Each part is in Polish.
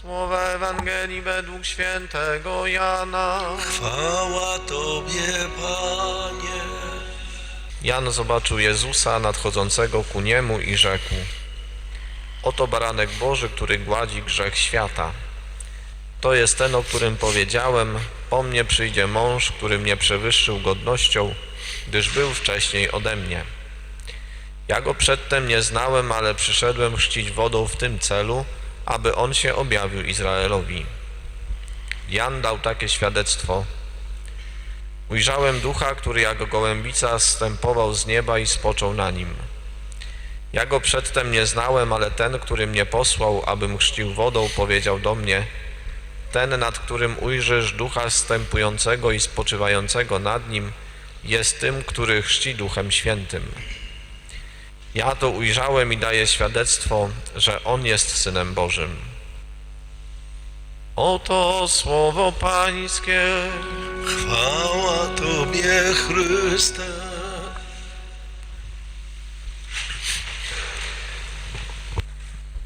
Słowa Ewangelii według świętego Jana. Chwała Tobie, Panie. Jan zobaczył Jezusa nadchodzącego ku niemu i rzekł: Oto baranek Boży, który gładzi grzech świata. To jest ten, o którym powiedziałem: Po mnie przyjdzie mąż, który mnie przewyższył godnością, gdyż był wcześniej ode mnie. Ja go przedtem nie znałem, ale przyszedłem chrzcić wodą w tym celu, aby on się objawił Izraelowi. Jan dał takie świadectwo. Ujrzałem ducha, który jak gołębica zstępował z nieba i spoczął na nim. Ja go przedtem nie znałem, ale ten, który mnie posłał, abym chrzcił wodą, powiedział do mnie: Ten, nad którym ujrzysz ducha zstępującego i spoczywającego nad nim, jest tym, który chrzci duchem świętym. Ja to ujrzałem i daję świadectwo, że on jest synem Bożym. Oto słowo Pańskie. Chwała Tobie, Chryste.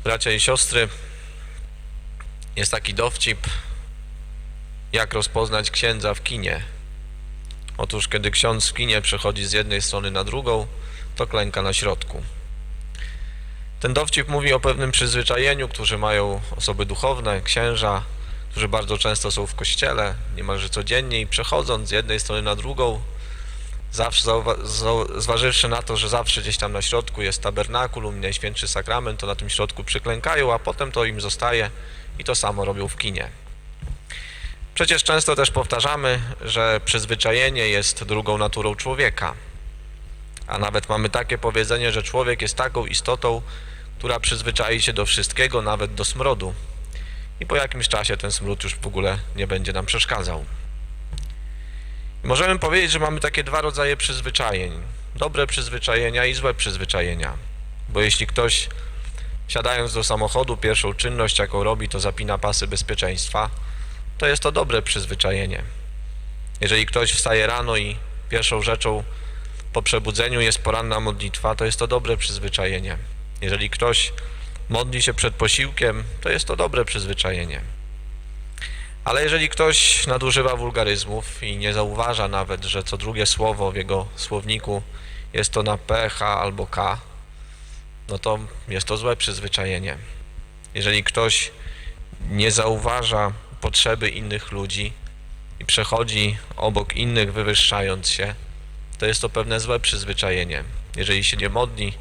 Bracia i siostry, jest taki dowcip, jak rozpoznać księdza w kinie. Otóż, kiedy ksiądz w kinie przechodzi z jednej strony na drugą, to klęka na środku. Ten dowcip mówi o pewnym przyzwyczajeniu, którzy mają osoby duchowne, księża, którzy bardzo często są w kościele, niemalże codziennie i przechodząc z jednej strony na drugą, zawsze zważywszy na to, że zawsze gdzieś tam na środku jest tabernakulum, Najświętszy Sakrament, to na tym środku przyklękają, a potem to im zostaje i to samo robią w kinie. Przecież często też powtarzamy, że przyzwyczajenie jest drugą naturą człowieka. A nawet mamy takie powiedzenie, że człowiek jest taką istotą, która przyzwyczai się do wszystkiego, nawet do smrodu. I po jakimś czasie ten smród już w ogóle nie będzie nam przeszkadzał. Możemy powiedzieć, że mamy takie dwa rodzaje przyzwyczajeń: dobre przyzwyczajenia i złe przyzwyczajenia. Bo jeśli ktoś wsiadając do samochodu, pierwszą czynność, jaką robi, to zapina pasy bezpieczeństwa, to jest to dobre przyzwyczajenie. Jeżeli ktoś wstaje rano i pierwszą rzeczą po przebudzeniu jest poranna modlitwa, to jest to dobre przyzwyczajenie. Jeżeli ktoś modli się przed posiłkiem, to jest to dobre przyzwyczajenie. Ale jeżeli ktoś nadużywa wulgaryzmów i nie zauważa nawet, że co drugie słowo w jego słowniku jest to na P, H albo K, no to jest to złe przyzwyczajenie. Jeżeli ktoś nie zauważa potrzeby innych ludzi i przechodzi obok innych, wywyższając się, to jest to pewne złe przyzwyczajenie. Jeżeli się nie modli,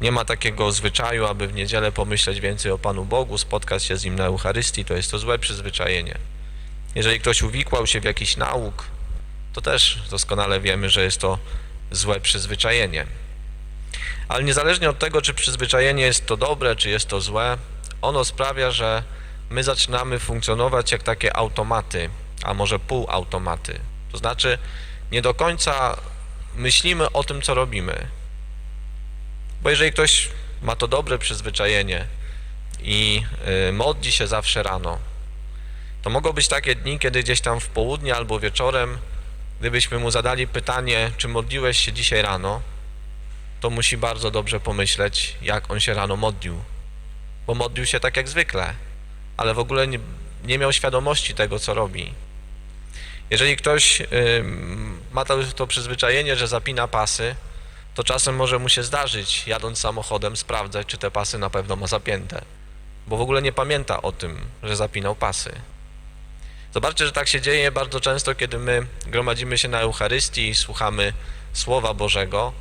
nie ma takiego zwyczaju, aby w niedzielę pomyśleć więcej o Panu Bogu, spotkać się z Nim na Eucharystii, to jest to złe przyzwyczajenie. Jeżeli ktoś uwikłał się w jakiś nauk, to też doskonale wiemy, że jest to złe przyzwyczajenie. Ale niezależnie od tego, czy przyzwyczajenie jest to dobre, czy jest to złe, ono sprawia, że my zaczynamy funkcjonować jak takie automaty, a może półautomaty. To znaczy, nie do końca myślimy o tym, co robimy. Bo jeżeli ktoś ma to dobre przyzwyczajenie i y, modli się zawsze rano, to mogą być takie dni, kiedy gdzieś tam w południe albo wieczorem, gdybyśmy mu zadali pytanie, czy modliłeś się dzisiaj rano, to musi bardzo dobrze pomyśleć, jak on się rano modlił. Bo modlił się tak jak zwykle, ale w ogóle nie, nie miał świadomości tego, co robi. Jeżeli ktoś ym, ma to, to przyzwyczajenie, że zapina pasy, to czasem może mu się zdarzyć, jadąc samochodem, sprawdzać, czy te pasy na pewno ma zapięte, bo w ogóle nie pamięta o tym, że zapinał pasy. Zobaczcie, że tak się dzieje bardzo często, kiedy my gromadzimy się na Eucharystii i słuchamy Słowa Bożego.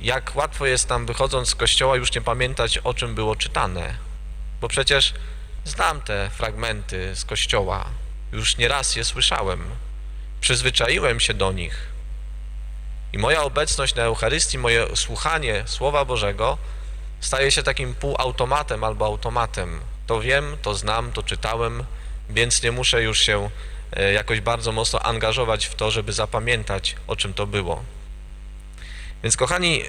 Jak łatwo jest nam, wychodząc z kościoła, już nie pamiętać, o czym było czytane, bo przecież znam te fragmenty z kościoła, już nieraz je słyszałem, przyzwyczaiłem się do nich. I moja obecność na Eucharystii, moje słuchanie Słowa Bożego staje się takim półautomatem albo automatem. To wiem, to znam, to czytałem, więc nie muszę już się e, jakoś bardzo mocno angażować w to, żeby zapamiętać, o czym to było. Więc kochani,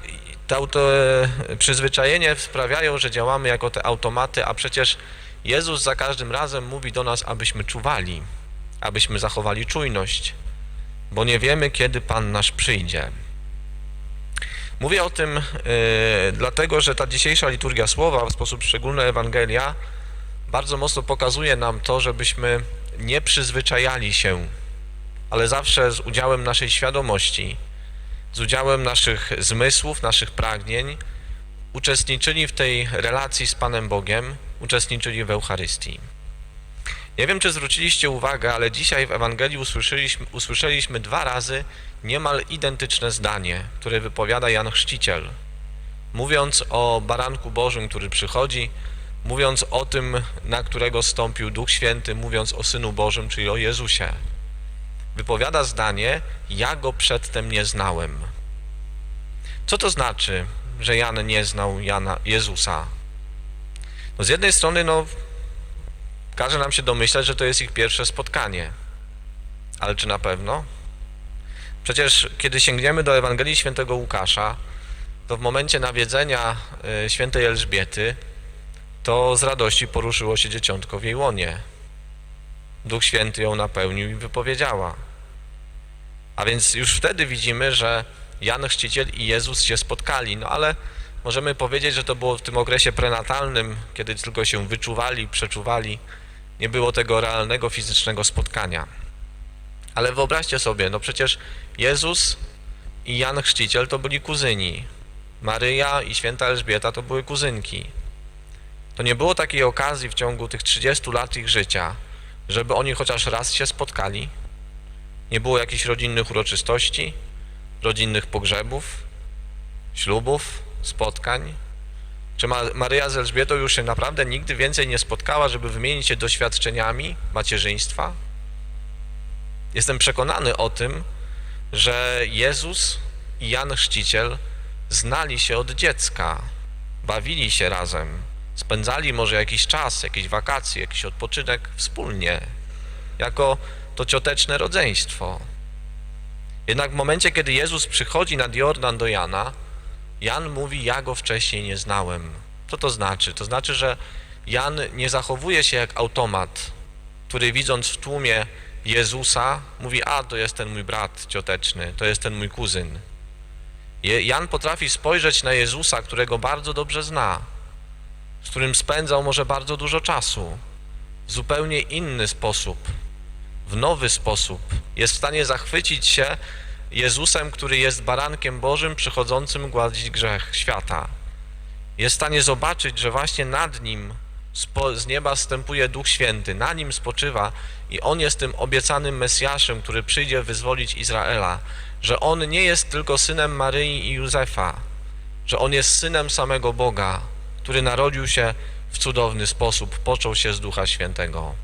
te auto, e, przyzwyczajenie sprawiają, że działamy jako te automaty, a przecież Jezus za każdym razem mówi do nas, abyśmy czuwali, abyśmy zachowali czujność, bo nie wiemy, kiedy Pan nasz przyjdzie. Mówię o tym e, dlatego, że ta dzisiejsza liturgia słowa, w sposób szczególny Ewangelia, bardzo mocno pokazuje nam to, żebyśmy nie przyzwyczajali się, ale zawsze z udziałem naszej świadomości, z udziałem naszych zmysłów, naszych pragnień, uczestniczyli w tej relacji z Panem Bogiem, uczestniczyli w Eucharystii. Nie wiem, czy zwróciliście uwagę, ale dzisiaj w Ewangelii usłyszeliśmy, usłyszeliśmy dwa razy niemal identyczne zdanie, które wypowiada Jan Chrzciciel. Mówiąc o baranku Bożym, który przychodzi, mówiąc o tym, na którego stąpił Duch Święty, mówiąc o Synu Bożym, czyli o Jezusie. Wypowiada zdanie: Ja go przedtem nie znałem. Co to znaczy, że Jan nie znał Jana, Jezusa? No z jednej strony, no, każe nam się domyślać, że to jest ich pierwsze spotkanie. Ale czy na pewno? Przecież kiedy sięgniemy do Ewangelii Świętego Łukasza, to w momencie nawiedzenia y, świętej Elżbiety, to z radości poruszyło się dzieciątko w jej łonie. Duch Święty ją napełnił i wypowiedziała. A więc już wtedy widzimy, że Jan Chrzciciel i Jezus się spotkali, no ale możemy powiedzieć, że to było w tym okresie prenatalnym, kiedy tylko się wyczuwali, przeczuwali, nie było tego realnego fizycznego spotkania. Ale wyobraźcie sobie, no przecież Jezus i Jan Chrzciciel to byli kuzyni. Maryja i święta Elżbieta to były kuzynki. To nie było takiej okazji w ciągu tych 30 lat ich życia, żeby oni chociaż raz się spotkali. Nie było jakichś rodzinnych uroczystości, rodzinnych pogrzebów, ślubów, spotkań. Czy Ma Maryja z Elżbietą już się naprawdę nigdy więcej nie spotkała, żeby wymienić się doświadczeniami macierzyństwa? Jestem przekonany o tym, że Jezus i Jan Chrzciciel znali się od dziecka, bawili się razem, spędzali może jakiś czas, jakieś wakacje, jakiś odpoczynek wspólnie, jako to cioteczne rodzeństwo. Jednak w momencie, kiedy Jezus przychodzi nad Jordan do Jana, Jan mówi: Ja go wcześniej nie znałem. Co to znaczy? To znaczy, że Jan nie zachowuje się jak automat, który widząc w tłumie Jezusa mówi: A, to jest ten mój brat cioteczny, to jest ten mój kuzyn. Jan potrafi spojrzeć na Jezusa, którego bardzo dobrze zna, z którym spędzał może bardzo dużo czasu, w zupełnie inny sposób, w nowy sposób. Jest w stanie zachwycić się Jezusem, który jest barankiem Bożym przychodzącym gładzić grzech świata. Jest w stanie zobaczyć, że właśnie nad nim z nieba stępuje Duch Święty, na nim spoczywa i on jest tym obiecanym Mesjaszem, który przyjdzie wyzwolić Izraela, że on nie jest tylko synem Maryi i Józefa, że on jest synem samego Boga, który narodził się w cudowny sposób, począł się z Ducha Świętego.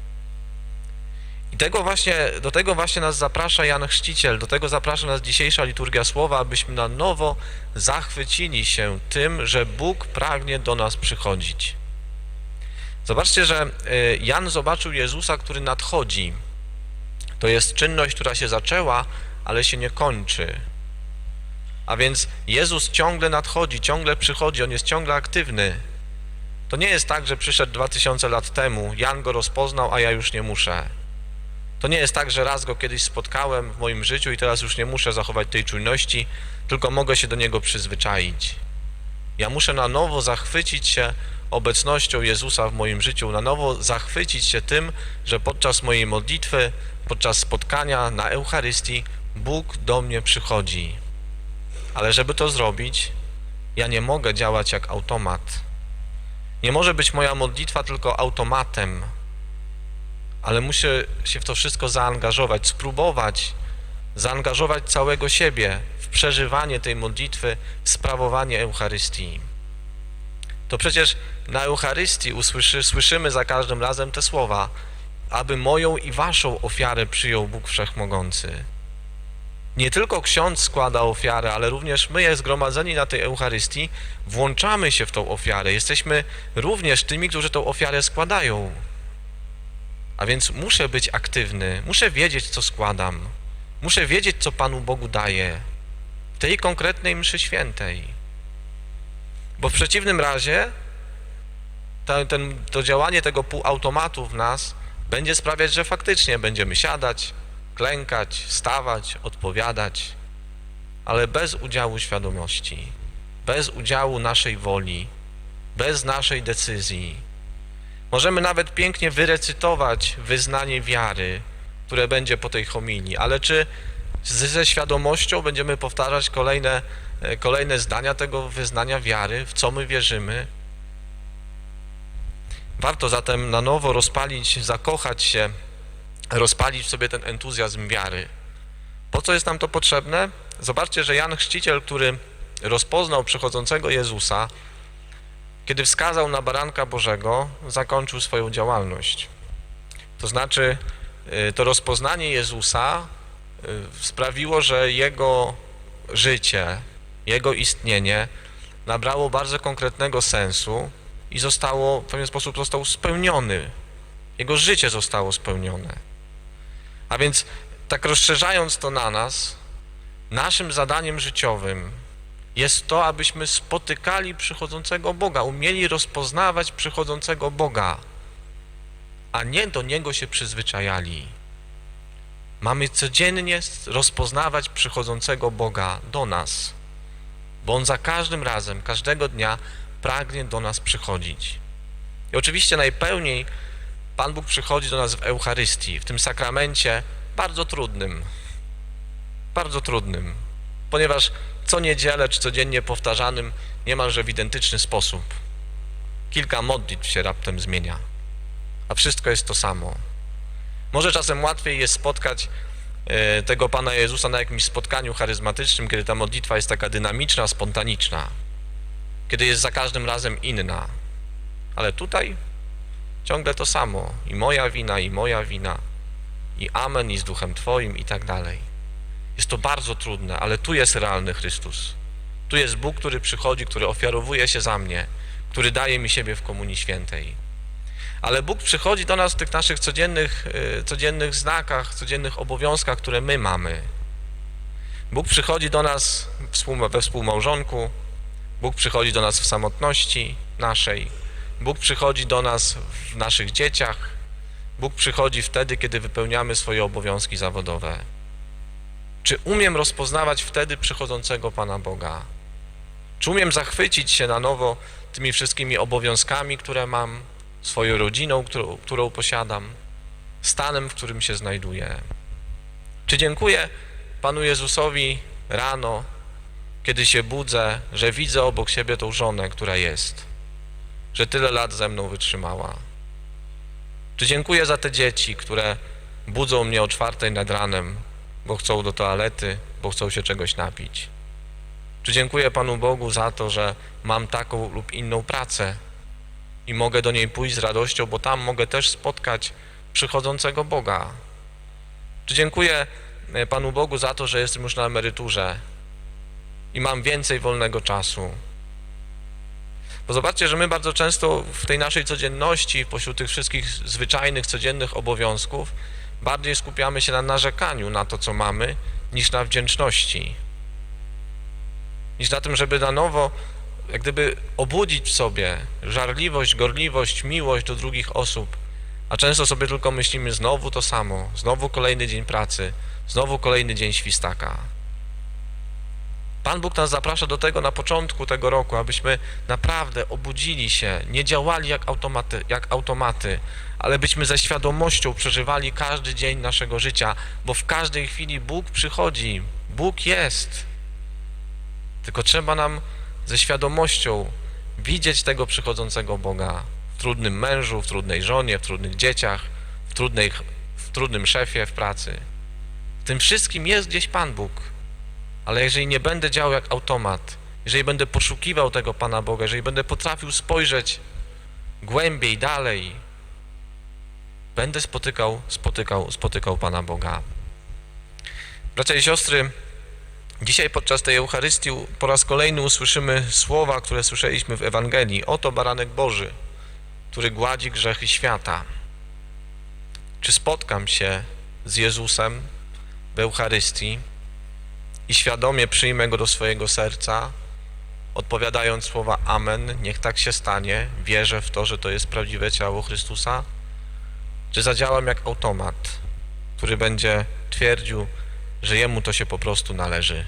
Tego właśnie, do tego właśnie nas zaprasza Jan Chrzciciel, do tego zaprasza nas dzisiejsza liturgia słowa, abyśmy na nowo zachwycili się tym, że Bóg pragnie do nas przychodzić. Zobaczcie, że y, Jan zobaczył Jezusa, który nadchodzi. To jest czynność, która się zaczęła, ale się nie kończy. A więc Jezus ciągle nadchodzi, ciągle przychodzi, on jest ciągle aktywny. To nie jest tak, że przyszedł 2000 lat temu, Jan go rozpoznał, a ja już nie muszę. To nie jest tak, że raz go kiedyś spotkałem w moim życiu i teraz już nie muszę zachować tej czujności, tylko mogę się do niego przyzwyczaić. Ja muszę na nowo zachwycić się obecnością Jezusa w moim życiu, na nowo zachwycić się tym, że podczas mojej modlitwy, podczas spotkania na Eucharystii Bóg do mnie przychodzi. Ale żeby to zrobić, ja nie mogę działać jak automat. Nie może być moja modlitwa tylko automatem, ale muszę się w to wszystko zaangażować, spróbować zaangażować całego siebie w przeżywanie tej modlitwy, w sprawowanie Eucharystii. To przecież na Eucharystii usłyszy, słyszymy za każdym razem te słowa, aby moją i waszą ofiarę przyjął Bóg Wszechmogący. Nie tylko ksiądz składa ofiarę, ale również my, zgromadzeni na tej Eucharystii, włączamy się w tą ofiarę. Jesteśmy również tymi, którzy tą ofiarę składają. A więc muszę być aktywny, muszę wiedzieć, co składam, muszę wiedzieć, co Panu Bogu daję w tej konkretnej mszy świętej. Bo w przeciwnym razie to, ten, to działanie tego półautomatu w nas będzie sprawiać, że faktycznie będziemy siadać, klękać, stawać, odpowiadać, ale bez udziału świadomości, bez udziału naszej woli, bez naszej decyzji. Możemy nawet pięknie wyrecytować wyznanie wiary, które będzie po tej homilii, ale czy ze świadomością będziemy powtarzać kolejne, e, kolejne zdania tego wyznania wiary, w co my wierzymy? Warto zatem na nowo rozpalić, zakochać się, rozpalić w sobie ten entuzjazm wiary. Po co jest nam to potrzebne? Zobaczcie, że Jan Chrzciciel, który rozpoznał przychodzącego Jezusa, kiedy wskazał na baranka Bożego, zakończył swoją działalność. To znaczy, y, to rozpoznanie Jezusa y, sprawiło, że jego życie, jego istnienie nabrało bardzo konkretnego sensu i zostało, w pewien sposób został spełniony. Jego życie zostało spełnione. A więc, tak rozszerzając to na nas, naszym zadaniem życiowym jest to, abyśmy spotykali przychodzącego Boga, umieli rozpoznawać przychodzącego Boga, a nie do Niego się przyzwyczajali. Mamy codziennie rozpoznawać przychodzącego Boga do nas, bo On za każdym razem, każdego dnia pragnie do nas przychodzić. I oczywiście najpełniej Pan Bóg przychodzi do nas w Eucharystii, w tym sakramencie bardzo trudnym, bardzo trudnym, ponieważ co niedzielę czy codziennie powtarzanym niemalże w identyczny sposób. Kilka modlitw się raptem zmienia, a wszystko jest to samo. Może czasem łatwiej jest spotkać e, tego Pana Jezusa na jakimś spotkaniu charyzmatycznym, kiedy ta modlitwa jest taka dynamiczna, spontaniczna, kiedy jest za każdym razem inna. Ale tutaj ciągle to samo. I moja wina, i moja wina, i amen, i z duchem Twoim, i tak dalej. Jest to bardzo trudne, ale tu jest realny Chrystus. Tu jest Bóg, który przychodzi, który ofiarowuje się za mnie, który daje mi siebie w Komunii Świętej. Ale Bóg przychodzi do nas w tych naszych codziennych, y, codziennych znakach, codziennych obowiązkach, które my mamy. Bóg przychodzi do nas we współmałżonku, Bóg przychodzi do nas w samotności naszej, Bóg przychodzi do nas w naszych dzieciach, Bóg przychodzi wtedy, kiedy wypełniamy swoje obowiązki zawodowe. Czy umiem rozpoznawać wtedy przychodzącego Pana Boga? Czy umiem zachwycić się na nowo tymi wszystkimi obowiązkami, które mam, swoją rodziną, którą, którą posiadam, stanem, w którym się znajduję? Czy dziękuję Panu Jezusowi rano, kiedy się budzę, że widzę obok siebie tą żonę, która jest, że tyle lat ze mną wytrzymała? Czy dziękuję za te dzieci, które budzą mnie o czwartej nad ranem, bo chcą do toalety, bo chcą się czegoś napić? Czy dziękuję Panu Bogu za to, że mam taką lub inną pracę i mogę do niej pójść z radością, bo tam mogę też spotkać przychodzącego Boga? Czy dziękuję e, Panu Bogu za to, że jestem już na emeryturze i mam więcej wolnego czasu? Bo zobaczcie, że my bardzo często w tej naszej codzienności, pośród tych wszystkich zwyczajnych, codziennych obowiązków, bardziej skupiamy się na narzekaniu na to, co mamy, niż na wdzięczności. Niż na tym, żeby na nowo, jak gdyby obudzić w sobie żarliwość, gorliwość, miłość do drugich osób. A często sobie tylko myślimy, znowu to samo, znowu kolejny dzień pracy, znowu kolejny dzień świstaka. Pan Bóg nas zaprasza do tego na początku tego roku, abyśmy naprawdę obudzili się, nie działali jak automaty, jak automaty, ale byśmy ze świadomością przeżywali każdy dzień naszego życia, bo w każdej chwili Bóg przychodzi, Bóg jest. Tylko trzeba nam ze świadomością widzieć tego przychodzącego Boga w trudnym mężu, w trudnej żonie, w trudnych dzieciach, w, trudnej, w trudnym szefie w pracy. W tym wszystkim jest gdzieś Pan Bóg. Ale jeżeli nie będę działał jak automat, jeżeli będę poszukiwał tego Pana Boga, jeżeli będę potrafił spojrzeć głębiej, dalej, będę spotykał, spotykał, spotykał Pana Boga. Bracia i siostry, dzisiaj podczas tej Eucharystii po raz kolejny usłyszymy słowa, które słyszeliśmy w Ewangelii. Oto baranek Boży, który gładzi grzechy świata. Czy spotkam się z Jezusem w Eucharystii? I świadomie przyjmę go do swojego serca, odpowiadając słowa Amen, niech tak się stanie, wierzę w to, że to jest prawdziwe ciało Chrystusa, czy zadziałam jak automat, który będzie twierdził, że jemu to się po prostu należy.